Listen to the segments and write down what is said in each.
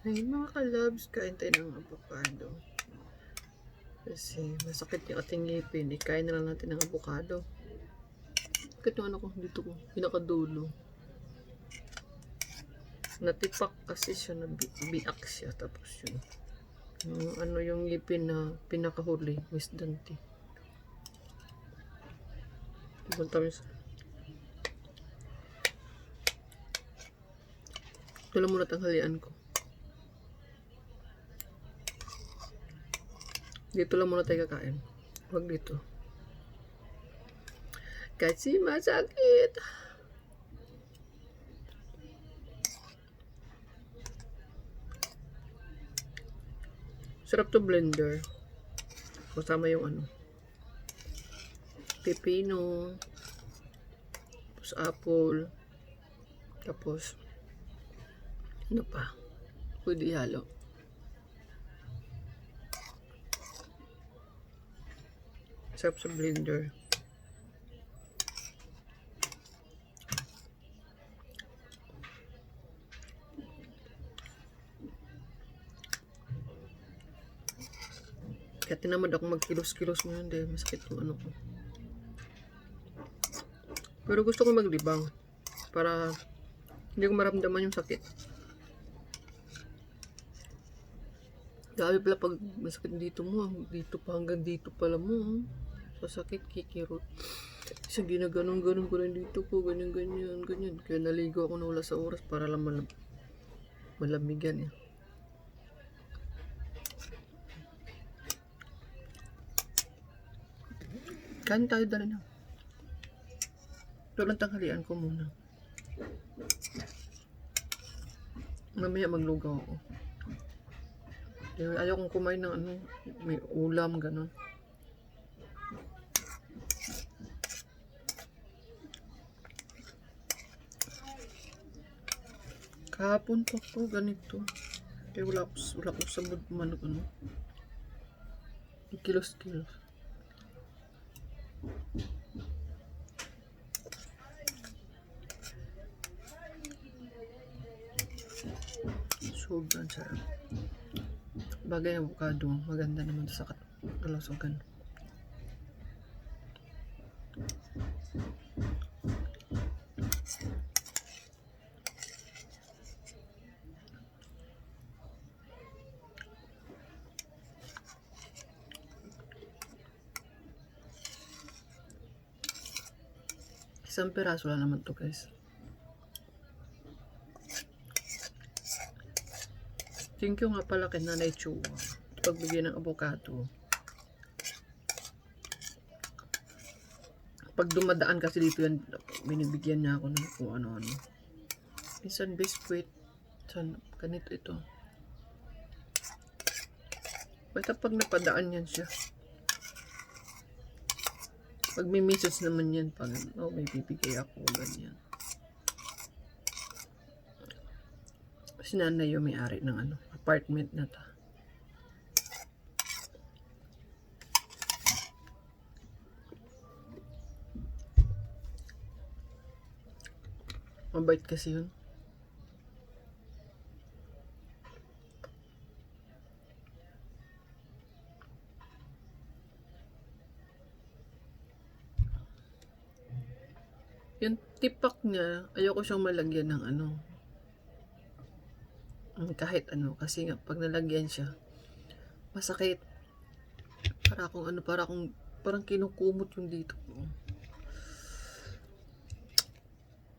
Ay, mga kalabs, kain tayo ng avocado. Kasi masakit yung ating ngipin. Ikain na lang natin ng avocado. Bakit yung ko dito ko? Pinakadulo. Natipak kasi siya na bi- biak siya. Tapos yun. Yung ano yung ngipin na pinakahuli. Wisdom teeth. Punta mo sa... Ito lang muna tanghalian ko. Dito lang muna tayo kakain. Huwag dito. Kasi masakit. Sarap to blender. Kasama yung ano. Pepino. Tapos apple. Tapos ano pa? Pwede ihalo. Sarap sa blender. Kaya tinamad ako magkilos-kilos ngayon dahil masakit yung ano ko. Pero gusto ko maglibang para hindi ko maramdaman yung sakit. Grabe pala pag masakit dito mo, dito pa hanggang dito pala mo. Sa sakit, kikirot. Kasi ginaganon-ganon ko lang dito ko, ganyan, ganyan. Kaya naligo ako na wala sa oras para lang malam malamigan eh. Kain tayo dali na. Ito lang tanghalian ko muna. Mamaya maglugaw ako. Ayaw kong kumain ng ano, may ulam, gano'n. Kahapon po, ganito. Kaya wala ko, wala ko sa mood man ano. Kilos-kilos. Sobrang sarap. Bagay ang avocado, maganda naman sa kalusugan. Isang piraso lang naman to guys. Thank you nga pala kay Nanay Chua. Pagbigay ng avocado. Pag dumadaan kasi dito yan, binibigyan niya ako ng kung ano-ano. Minsan biscuit. San, ganito ito. Basta pag napadaan yan siya. Pag may message naman yan, pag oh, may bibigay ako, ganyan. Si nanay yung may-ari ng ano, apartment na to. Mabait kasi yun. Yung tipak niya, ayoko siyang malagyan ng ano, kahit ano. Kasi nga pag nalagyan siya masakit. Para akong ano para akong parang kinukumot yung dito ko.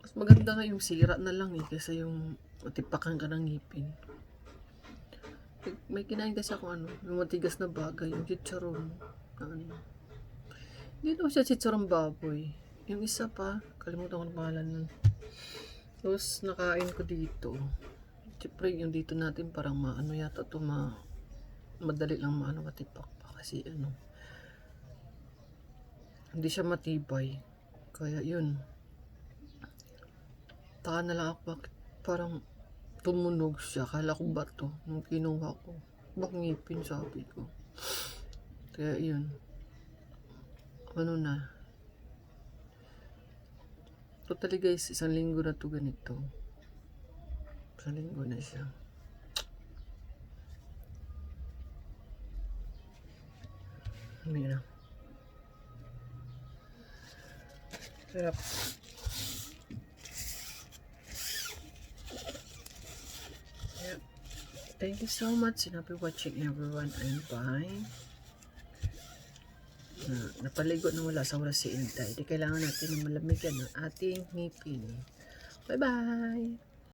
Mas maganda nga yung sira na lang eh kasi yung matipakan ka ng ngipin. May kinain kasi ako ano yung matigas na bagay yung chicharon ano. Hindi naman siya chicharon baboy yung isa pa kalimutan ko na pangalan nun. Tapos nakain ko dito. Siyempre, yung dito natin parang maano yata to ma madali lang maano matipak pa kasi ano. Hindi siya matibay. Kaya yun. Taka na lang ako bakit parang tumunog siya? Kala ko ba to nung kinuha ko? Bak ngipin sabi ko? Kaya yun. Ano na Totally guys, isang linggo na to ganito. Isang linggo na siya. Ano Hindi ah? na. Sarap. Thank you so much and happy watching everyone and bye. Na, napaligo na wala sa oras si Intay. Di kailangan natin na malamigan ang ating ngipin. Bye-bye!